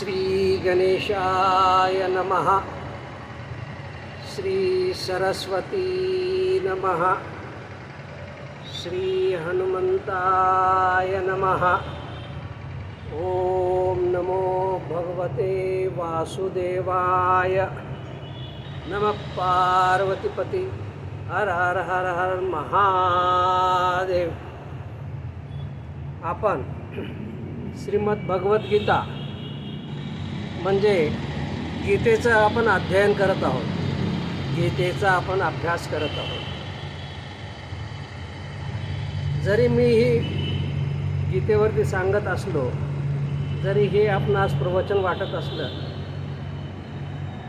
श्रीगणेशाय नमः। श्रीसरस्वती नमः। श्रीहनुमन्ताय नमः। ॐ नमो भगवते वासुदेवाय। नमः पार्वतीपति। हर हर हर हर महादेव। आपण श्रीमद्भगवद्गीता म्हणजे गीतेचं आपण अध्ययन करत आहोत. गीतेचा आपण अभ्यास करत आहोत. जरी मी ही गीतेवरती सांगत असलो जरी हे आपणास प्रवचन वाटत असलं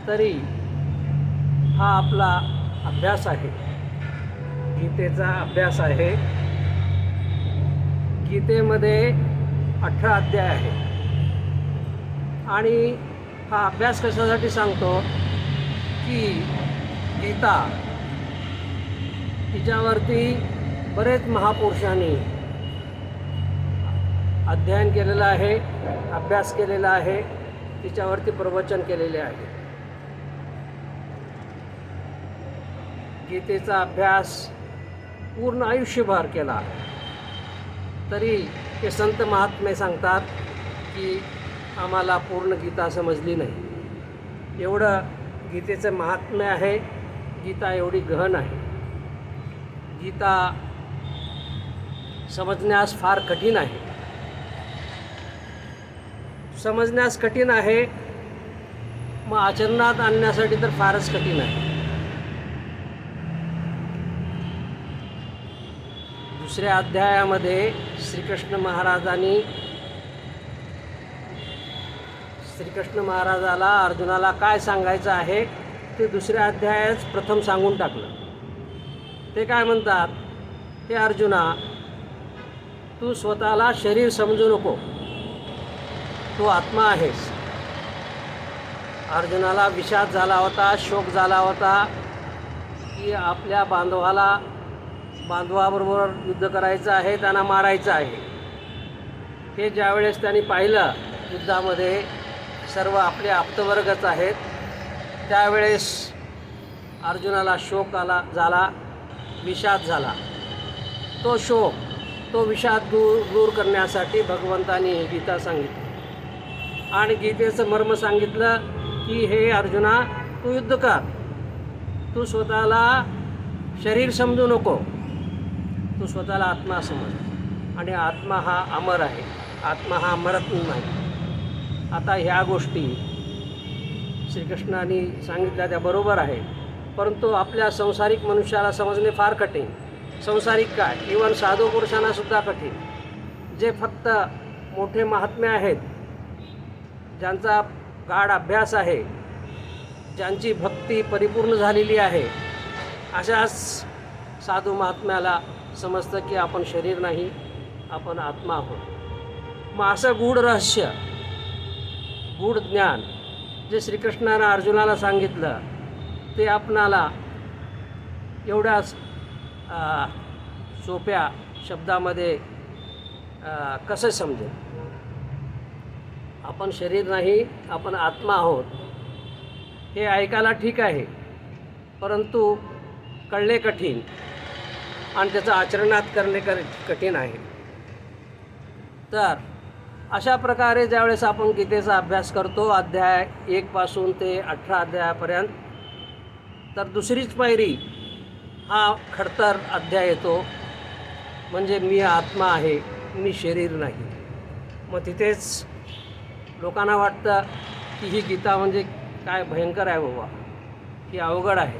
तरी हा आपला अभ्यास आहे. गीतेचा अभ्यास आहे. गीतेमध्ये अठरा अध्याय आहे. आणि हा अभ्यास कशासाठी सांगतो की गीता तिच्यावरती बरेच महापुरुषांनी अध्ययन केलेलं आहे अभ्यास केलेला आहे तिच्यावरती प्रवचन केलेले आहे. गीतेचा अभ्यास पूर्ण आयुष्यभर केला. तरी ते संत महात्मे सांगतात की आम्हाला पूर्ण गीता समजली नाही. एवढं गीतेचं महात्म्य आहे. गीता एवढी गहन आहे. गीता समजण्यास फार कठीण आहे. समजण्यास कठीण आहे मग आचरणात आणण्यासाठी तर फारच कठीण आहे. दुसऱ्या अध्यायामध्ये श्रीकृष्ण महाराजांनी श्रीकृष्ण महाराजाला अर्जुनाला काय सांगायचं आहे ते दुसऱ्या अध्यायाच प्रथम सांगून टाकलं. ते काय म्हणतात हे अर्जुना तू स्वतःला शरीर समजू नको. तू आत्मा आहेस. अर्जुनाला विषाद झाला होता शोक झाला होता की आपल्या बांधवाला बांधवाबरोबर युद्ध करायचं आहे त्यांना मारायचं आहे. हे ज्यावेळेस त्यांनी पाहिलं युद्धामध्ये सर्व आपले आप्तवर्गच आहेत. त्यावेळेस अर्जुनाला शोक आला झाला विषाद झाला. तो शोक तो विषाद दूर दूर करण्यासाठी भगवंतानी ही गीता सांगितली. आणि गीतेचं मर्म सांगितलं की हे अर्जुना तू युद्ध कर. तू स्वतःला शरीर समजू नको. तू स्वतःला आत्मा समज. आणि आत्मा हा अमर आहे. आत्मा हा मरत नाही. आता ह्या गोष्टी श्रीकृष्णाने सांगितल्या त्या बरोबर आहे परंतु आपल्या संसारिक मनुष्याला समजणे फार कठीण. संसारिक काय? इवन साधू पुरुषांना सुद्धा कठीण. जे फक्त मोठे महात्मे आहेत ज्यांचा गाढ अभ्यास आहे ज्यांची भक्ती परिपूर्ण झालेली आहे अशाच साधू महात्म्याला समजतं की आपण शरीर नाही आपण आत्मा आहोत. मग असं गूढ रहस्य गूढ ज्ञान जे श्रीकृष्णानं अर्जुनाला सांगितलं ते आपणाला एवढ्याच सोप्या शब्दामध्ये कसं समजेल? आपण शरीर नाही आपण आत्मा आहोत हे ऐकायला ठीक आहे परंतु कळणे कठीण आणि त्याचं आचरणात करणे कर कठीण आहे. तर अशा प्रकारे ज्यावेळेस आपण गीतेचा अभ्यास करतो अध्याय एकपासून ते अठरा अध्यायापर्यंत तर दुसरीच पायरी हा खडतर अध्याय येतो. म्हणजे मी आत्मा आहे मी शरीर नाही. मग तिथेच लोकांना वाटतं की ही गीता म्हणजे काय भयंकर आहे बाबा ही अवघड आहे.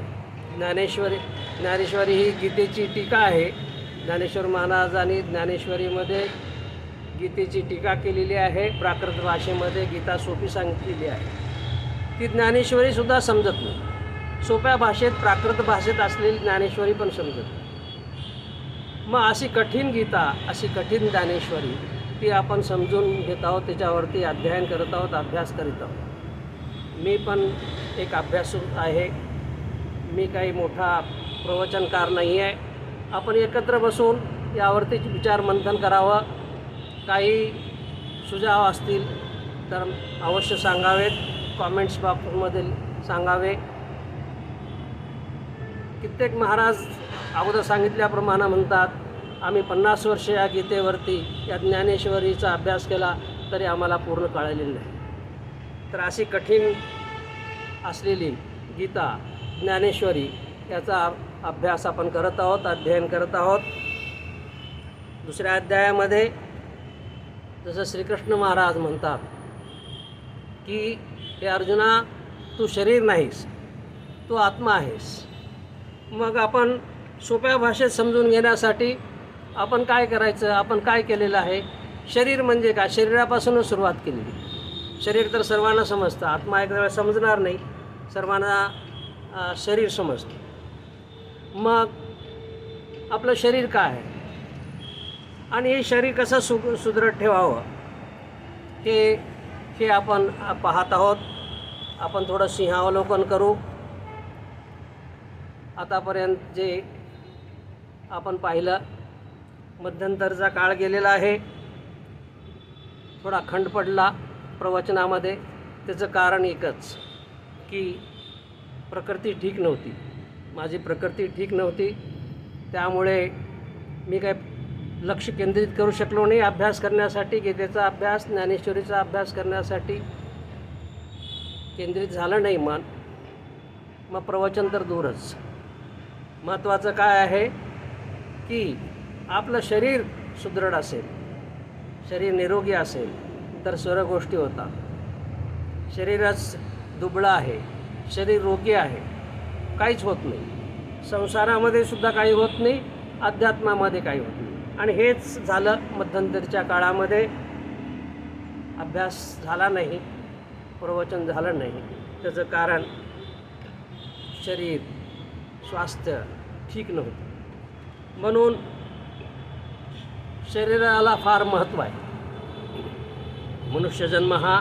ज्ञानेश्वरी ज्ञानेश्वरी ही गीतेची टीका आहे. ज्ञानेश्वर महाराज आणि ज्ञानेश्वरीमध्ये गीतेची टीका केलेली आहे. प्राकृत भाषेमध्ये गीता सोपी सांगितलेली आहे. ती ज्ञानेश्वरीसुद्धा समजत नाही. सोप्या भाषेत प्राकृत भाषेत असलेली ज्ञानेश्वरी पण समजत नाही. मग अशी कठीण गीता अशी कठीण ज्ञानेश्वरी ती आपण समजून घेत आहोत त्याच्यावरती अध्ययन करत आहोत अभ्यास करीत आहोत. मी पण एक अभ्यासू आहे. मी काही मोठा प्रवचनकार नाही आहे आपण एकत्र बसून यावरती विचार मंथन करावं. काही सुझाव असतील तर अवश्य सांगावेत. कॉमेंट्स बॉक्समध्ये सांगावे. कित्येक महाराज अगोदर सांगितल्याप्रमाणे म्हणतात आम्ही पन्नास वर्ष या गीतेवरती या ज्ञानेश्वरीचा अभ्यास केला तरी आम्हाला पूर्ण कळलेलं नाही. तर अशी कठीण असलेली गीता ज्ञानेश्वरी याचा अभ्यास आपण करत आहोत अध्ययन करत आहोत. दुसऱ्या अध्यायामध्ये जसं श्रीकृष्ण महाराज म्हणतात की हे अर्जुना तू शरीर नाहीस तू आत्मा आहेस. मग आपण सोप्या भाषेत समजून घेण्यासाठी आपण काय करायचं आपण काय केलेलं आहे? शरीर म्हणजे काय? शरीरापासूनच सुरुवात केलेली. शरीर तर सर्वांना समजतं. आत्मा एक वेळा समजणार नाही. सर्वांना शरीर समजतं. मग आपलं शरीर काय आहे? आणि हे शरीर कसं सु सुदृढ ठेवावं? हे हे आपण पाहत आहोत. आपण थोडं सिंहावलोकन करू. आतापर्यंत जे आपण पाहिलं मध्यंतरचा काळ गेलेला आहे. थोडा खंड पडला प्रवचनामध्ये. त्याचं कारण एकच की प्रकृती ठीक नव्हती. माझी प्रकृती ठीक नव्हती. त्यामुळे मी काय लक्ष केंद्रित करू शकलो नाही. अभ्यास करण्यासाठी गीतेचा अभ्यास ज्ञानेश्वरीचा अभ्यास करण्यासाठी केंद्रित झालं नाही मन. मग प्रवचन तर दूरच. महत्त्वाचं काय आहे की आपलं शरीर सुदृढ असेल शरीर निरोगी असेल तर सर्व गोष्टी होतात. शरीरच दुबळं आहे शरीर रोगी आहे काहीच होत नाही. संसारामध्ये सुद्धा काही होत नाही अध्यात्मामध्ये काही होत नाही. आणि हेच झालं मध्यंतरीच्या काळामध्ये. अभ्यास झाला नाही प्रवचन झालं नाही. त्याचं कारण शरीर स्वास्थ्य ठीक नव्हतं. म्हणून शरीराला फार महत्त्व आहे. मनुष्यजन्म हा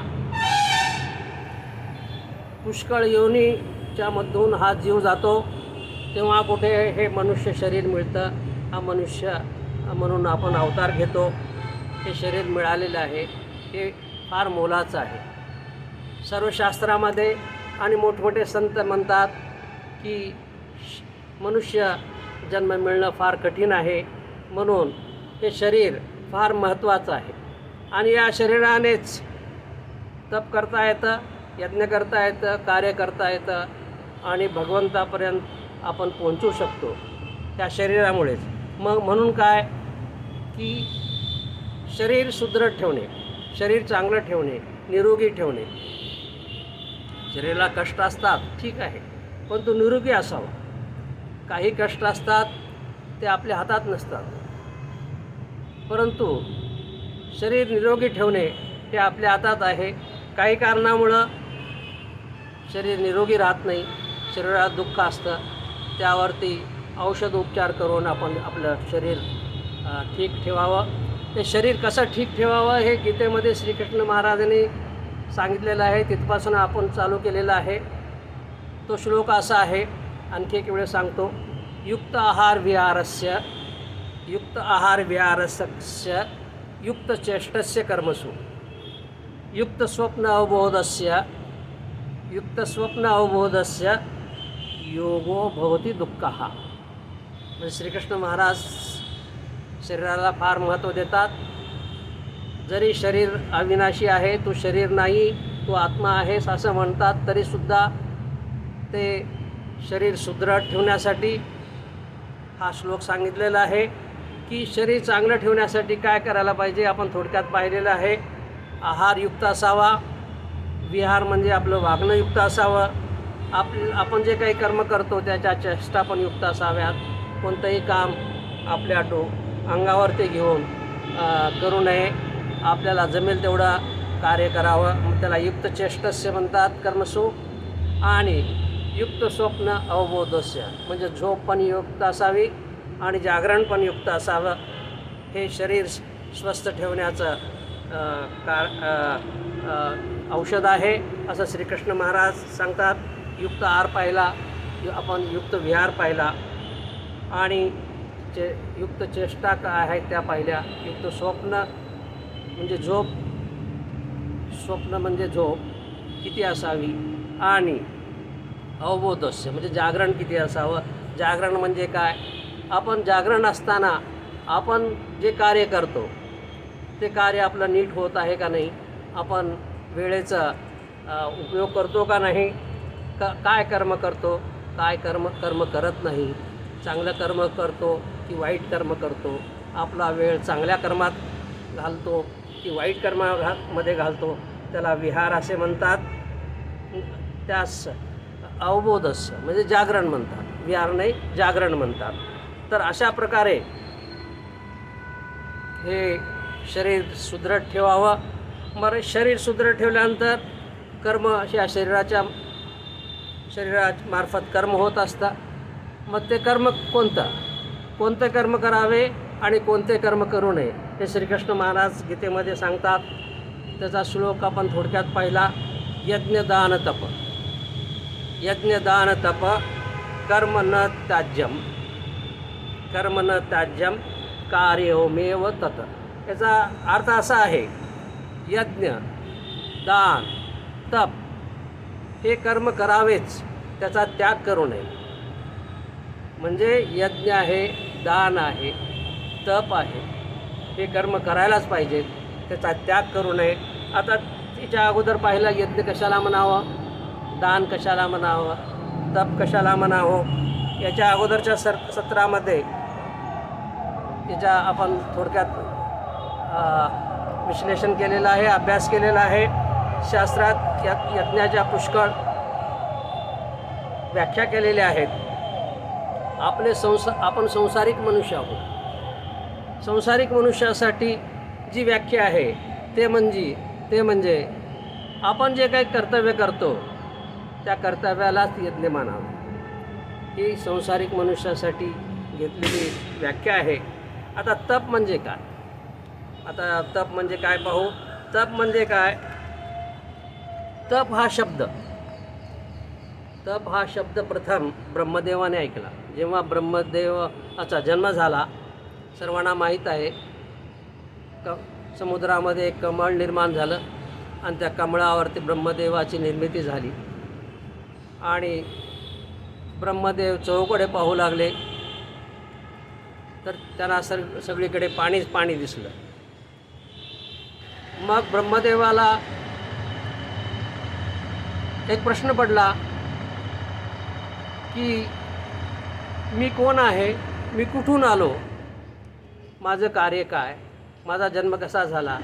पुष्कळ योनीच्यामधून हा जीव जातो. तेव्हा कुठे हे मनुष्य शरीर मिळतं? हा मनुष्य म्हणून आपण अवतार घेतो. हे शरीर मिळालेलं आहे. हे फार मोलाचं आहे. सर्व शास्त्रामध्ये आणि मोठमोठे संत म्हणतात की श- मनुष्य जन्म मिळणं फार कठीण आहे. म्हणून हे शरीर फार महत्त्वाचं आहे. आणि या शरीरानेच तप करता येतं यज्ञ करता येतं कार्य करता येतं आणि भगवंतापर्यंत आपण पोहोचू शकतो. त्या शरीरामुळेच. मग म्हणून काय? की शरीर सुदृढ ठेवणे शरीर चांगलं ठेवणे निरोगी ठेवणे. शरीराला कष्ट असतात ठीक आहे पण तो निरोगी असावा. काही कष्ट असतात ते आपल्या हातात नसतात. परंतु शरीर निरोगी ठेवणे हे आपल्या हातात आहे. काही कारणामुळं शरीर निरोगी राहत नाही शरीरात दुःख असतं. त्यावरती औषध उपचार करून आपण आपलं शरीर ठीक ठेवावं. ते शरीर कसं ठीक ठेवावं हे गीतेमध्ये श्रीकृष्ण महाराजांनी सांगितलेलं आहे. तिथपासून आपण चालू केलेलं आहे. तो श्लोक असा आहे आणखी एक वेळ सांगतो. युक्त आहार विहारस्य युक्त आहार विहारस्य युक्त चेष्टस्य कर्मसु. युक्त स्वप्न अवबोधस्य युक्त स्वप्न अवबोधस्य योगो भवती दुःख. म्हणजे श्रीकृष्ण महाराज शरीराला फार महत्त्व देतात. जरी शरीर अविनाशी आहे तो शरीर नाही तो आत्मा आहेस असं म्हणतात तरीसुद्धा ते शरीर सुदृढ ठेवण्यासाठी हा श्लोक सांगितलेला आहे की शरीर चांगलं ठेवण्यासाठी काय करायला पाहिजे आपण थोडक्यात पाहिलेलं आहे. आहारयुक्त असावा. विहार म्हणजे आपलं वागणंयुक्त असावं. आप आपण जे काही कर्म करतो त्याच्या चेष्टा पण युक्त असाव्यात. कोणतंही काम आपल्या डो अंगावरती घेऊन करू नये. आपल्याला जमेल तेवढं कार्य करावं. मग त्याला युक्त चेष्टस्य म्हणतात कर्मसू. आणि युक्त स्वप्न अवबोधस्य. म्हणजे झोप पण युक्त असावी आणि जागरण पण युक्त असावं. हे शरीर स्वस्थ ठेवण्याचं कार औषध आहे. असं श्रीकृष्ण महाराज सांगतात युक्त आहार पाहिला यु- आपण युक्त विहार पाहिला. आणि चे युक्त चेष्टा काय आहेत त्या पाहिल्या. युक्त स्वप्न म्हणजे झोप. स्वप्न म्हणजे झोप किती असावी? आणि अवबोधस्य म्हणजे जागरण किती असावं? जागरण म्हणजे काय? आपण जागरण असताना आपण जे कार्य करतो ते कार्य आपलं नीट होत आहे का नाही? आपण वेळेचा उपयोग करतो का नाही? क काय कर्म करतो? काय कर्म कर्म करत नाही? चांगलं कर्म करतो की वाईट कर्म करतो आपला वेळ चांगल्या कर्मात घालतो की वाईट कर्मामध्ये घालतो त्याला विहार असे म्हणतात. त्यास अवबोधस्य म्हणजे जागरण म्हणतात. विहार नाही जागरण म्हणतात. तर अशा प्रकारे हे शरीर सुदृढ ठेवावं. बरं शरीर सुदृढ ठेवल्यानंतर कर्म अशा शरीराच्या शरीरामार्फत कर्म होत असतात. मग ते कर्म कोणतं? कोणते कर्म करावे आणि कोणते कर्म करू नये हे श्रीकृष्ण महाराज गीतेमध्ये सांगतात. त्याचा श्लोक आपण थोडक्यात पाहिला. यज्ञदान तप यज्ञदान तप कर्म न त्याज्यम. कर्म न त्याज्यम कार्यमेव तत. याचा अर्थ असा आहे. यज्ञ दान तप हे कर्म करावेच. त्याचा त्याग करू नये. म्हणजे यज्ञ आहे दान आहे तप आहे हे कर्म करायलाच पाहिजेत त्याचा त्याग करू नये. आता तिच्या अगोदर पाहिलं यज्ञ कशाला म्हणावं? दान कशाला म्हणावं? तप कशाला म्हणावं? याच्या अगोदरच्या सर सत्रामध्ये याच्या आपण थोडक्यात विश्लेषण केलेलं आहे अभ्यास केलेला आहे. शास्त्रात या यज्ञाच्या पुष्कळ व्याख्या केलेल्या आहेत. आपले संस आपण संसारिक मनुष्य आहोत. संसारिक मनुष्यासाठी जी व्याख्या आहे ते म्हणजे ते म्हणजे आपण जे काही कर्तव्य करतो त्या कर्तव्यालाच यज्ञ मानावं. ही संसारिक मनुष्यासाठी घेतलेली व्याख्या आहे. आता तप म्हणजे काय? आता तप म्हणजे काय पाहू? तप म्हणजे काय? तप हा शब्द. तप हा शब्द प्रथम ब्रह्मदेवाने ऐकला. जेव्हा ब्रह्मदेवाचा जन्म झाला सर्वांना माहीत आहे क समुद्रामध्ये एक कमळ निर्माण झालं आणि त्या कमळावरती ब्रह्मदेवाची निर्मिती झाली. आणि ब्रह्मदेव चौकडे पाहू लागले तर त्यांना सग सगळीकडे पाणीच पाणी दिसलं. मग ब्रह्मदेवाला एक प्रश्न पडला की मी कोण आहे? मी कुठून आलो? माझं कार्य काय? माझा जन्म कसा झाला?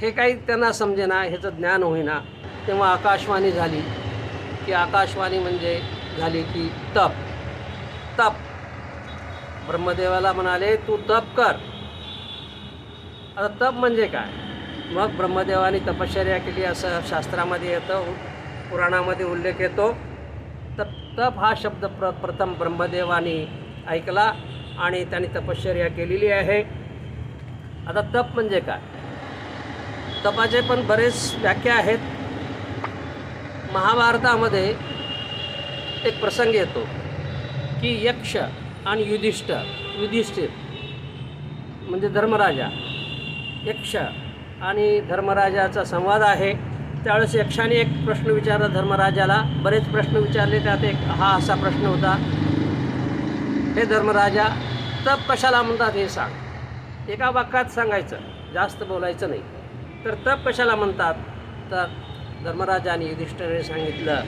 हे काही त्यांना समजेना ह्याचं ज्ञान होईना. तेव्हा आकाशवाणी झाली. की आकाशवाणी म्हणजे झाली की तप. तप. ब्रह्मदेवाला म्हणाले तू तप कर. आता तप म्हणजे काय? मग ब्रह्मदेवाने तपश्चर्या केली असं शास्त्रामध्ये येतं पुराणामध्ये उल्लेख येतो. तप हा शब्द प्र प्रथम ब्रह्मदेवाने ऐकला आणि त्यांनी तपश्चर्या केलेली आहे. आता तप म्हणजे काय? तपाचे पण बरेच व्याख्या आहेत. महाभारतामध्ये एक प्रसंग येतो की यक्ष आणि युधिष्ठ युधिष्ठिर म्हणजे धर्मराजा यक्ष आणि धर्मराजाचा संवाद आहे. त्यावेळेस यक्षाने एक प्रश्न विचारला धर्मराजाला. बरेच प्रश्न विचारले त्यात एक हा असा प्रश्न होता. हे धर्मराजा तप कशाला म्हणतात हे सांग. एका वाक्यात सांगायचं जास्त बोलायचं नाही. तर तप कशाला म्हणतात? तर धर्मराजाने युधिष्ठिराने सांगितलं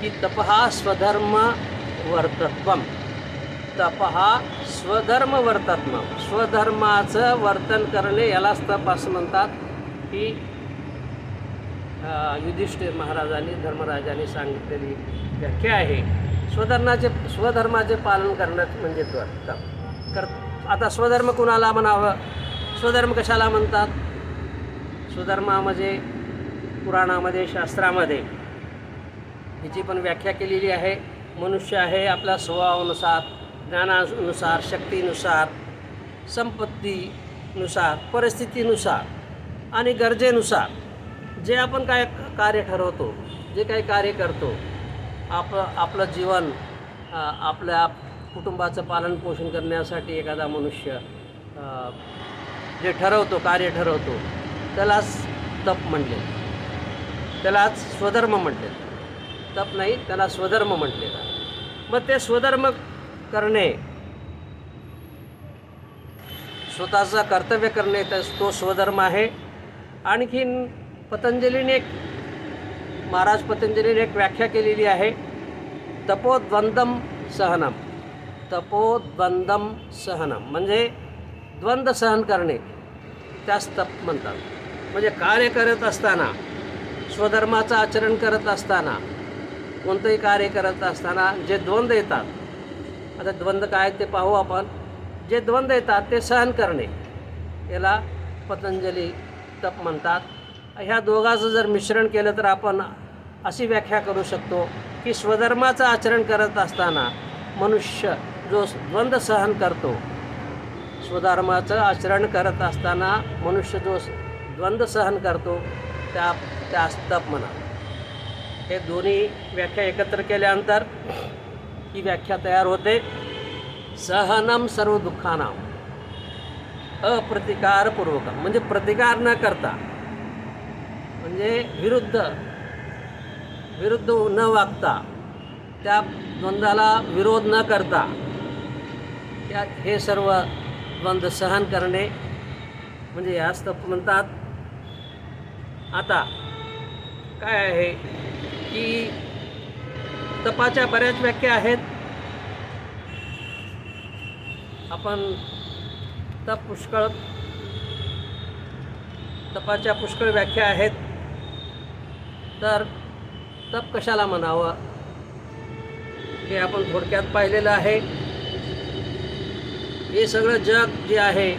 की तप हा स्वधर्म वर्तत्वम. तप हा स्वधर्म वर्तत्व स्वधर्माचं वर्तन करणे यालाच तप असं म्हणतात. की युधिष्ठिर महाराजांनी धर्मराजाने सांगितलेली व्याख्या आहे. स्वधर्माचे स्वधर्माचे पालन करणं म्हणजे तो कर आता स्वधर्म कुणाला म्हणावं? स्वधर्म कशाला म्हणतात? स्वधर्मामध्ये म्हणजे पुराणामध्ये शास्त्रामध्ये. हिची पण व्याख्या केलेली आहे. मनुष्य आहे आपल्या स्वभावानुसार ज्ञानानुसार शक्तीनुसार संपत्तीनुसार परिस्थितीनुसार आणि गरजेनुसार. जे आपण काय कार्य ठरवतो जे काही कार्य करतो आप आपलं जीवन आपल्या कुटुंबाचं पालनपोषण करण्यासाठी एखादा मनुष्य जे ठरवतो कार्य ठरवतो त्याला तप म्हणले त्यालाच स्वधर्म म्हटले. तप नाही त्याला स्वधर्म म्हटले. मग ते स्वधर्म करणे स्वतःचं कर्तव्य करणे तर तो स्वधर्म आहे. आणखीन पतंजलीने एक महाराज पतंजलीने एक व्याख्या केलेली आहे तपोद्वंदम सहनम. तपोद्वंदम सहनम. म्हणजे द्वंद्व सहन करणे त्यास तप म्हणतात. म्हणजे कार्य करत असताना स्वधर्माचं आचरण करत असताना कोणतंही कार्य करत असताना जे द्वंद्व येतात आता द्वंद्व काय ते पाहू आपण. जे द्वंद्व येतात ते सहन करणे याला पतंजली तप म्हणतात. ह्या दोघांचं जर मिश्रण केलं तर आपण अशी व्याख्या करू शकतो की स्वधर्माचं आचरण करत असताना मनुष्य जो द्वंद्व सहन करतो स्वधर्माचं आचरण करत असताना मनुष्य जो द्वंद्व सहन करतो त्या त्या तप म्हणा. हे दोन्ही व्याख्या एकत्र केल्यानंतर ही व्याख्या तयार होते. सहनम सर्व दुःखानाम अप्रतिकारपूर्वक म्हणजे प्रतिकार न करता. म्हणजे विरुद्ध विरुद्ध न वागता त्या द्वंद्वाला विरोध न करता त्या हे सर्व द्वंद्व सहन करणे म्हणजे यास तप म्हणतात आता काय आहे की तपाच्या बऱ्याच व्याख्या आहेत. आपण तप पुष्कळ तपाच्या पुष्कळ व्याख्या आहेत. तर तप कशाला म्हणावं? हे आपण थोडक्यात पाहिलेलं आहे. हे सगळं जग जे आहे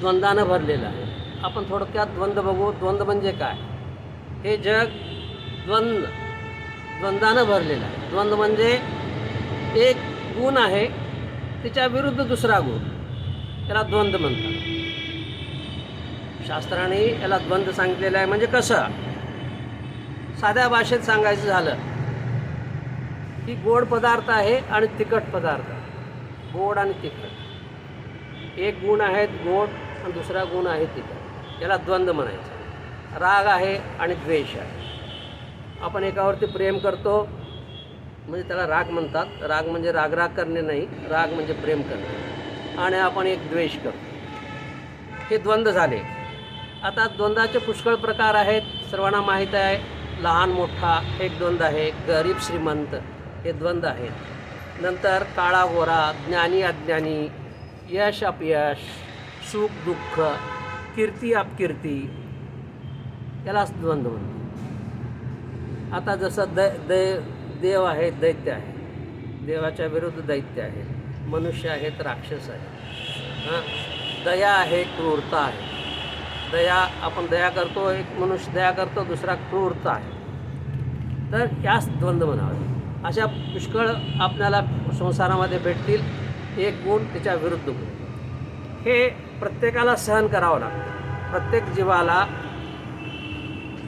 द्वंद्वानं भरलेलं आहे. आपण थोडक्यात द्वंद्व बघू. द्वंद्व म्हणजे काय? हे जग द्वंद्व द्वंद्वानं भरलेलं आहे. द्वंद्व म्हणजे एक गुण आहे तिच्या विरुद्ध दुसरा गुण. त्याला द्वंद्व म्हणतात. शास्त्राने याला द्वंद्व सांगितलेलं आहे. म्हणजे कसं? साध्या भाषेत सांगायचं झालं की गोड पदार्थ आहे आणि तिखट पदार्थ. गोड आणि तिखट. एक गुण आहेत गोड आणि दुसरा गुण आहे तिखट. याला द्वंद्व म्हणायचं. राग आहे आणि द्वेष आहे. आपण एकावरती प्रेम करतो म्हणजे त्याला राग म्हणतात. राग म्हणजे रागराग करणे नाही राग म्हणजे प्रेम करणे. आणि आपण एक द्वेष करतो. हे द्वंद्व झाले. आता द्वंद्वाचे पुष्कळ प्रकार आहेत सर्वांना माहीत आहे. लहान मोठा एक द्वंद्व आहे. गरीब श्रीमंत हे द्वंद्व आहेत. नंतर काळा गोरा ज्ञानी अज्ञानी यश अपयश सुख दुःख कीर्ती अपकीर्ती यालाच द्वंद्व म्हणतो आता जसं द दै देव आहे दैत्य आहे. देवाच्या विरुद्ध दैत्य आहे. मनुष्य आहेत राक्षस आहे. हां? दया आहे क्रूरता आहे. दया आपण दया करतो एक मनुष्य दया करतो दुसरा क्रूरता आहे. तर याच द्वंद्व म्हणावे. अशा पुष्कळ आपल्याला संसारामध्ये भेटतील एक गुण त्याच्या विरुद्ध गुण. हे प्रत्येकाला सहन करावं लागतं. प्रत्येक जीवाला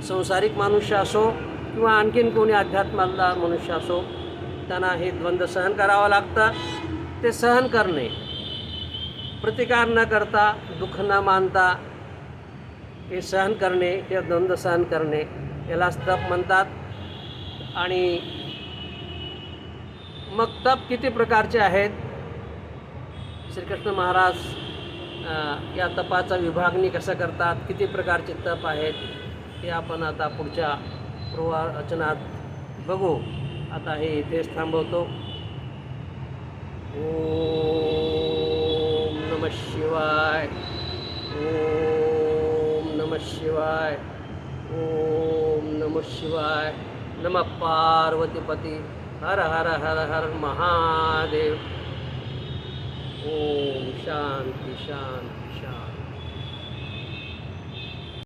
संसारिक मनुष्य असो किंवा आणखीन कोणी अध्यात्माला मनुष्य असो त्यांना हे द्वंद्व सहन करावं लागतं. ते सहन करणे. प्रतिकार न करता दुःख न मानता हे सहन करणे हे द्वंद्व सहन करणे याला तप म्हणतात. आणि मग तप किती प्रकारचे आहेत? श्रीकृष्ण महाराज या तपाचा विभागणी कसं करतात? किती प्रकारचे तप आहेत? हे आपण आता पुढच्या प्रवाचनात बघू. आता हे इथेच थांबवतो. ओम नम शिवाय. ओ नम शिवाय. ओम नम शिवाय. नम पार्वतीपती. हर हर हर हर महादेव. ओम शांती शांती शांती.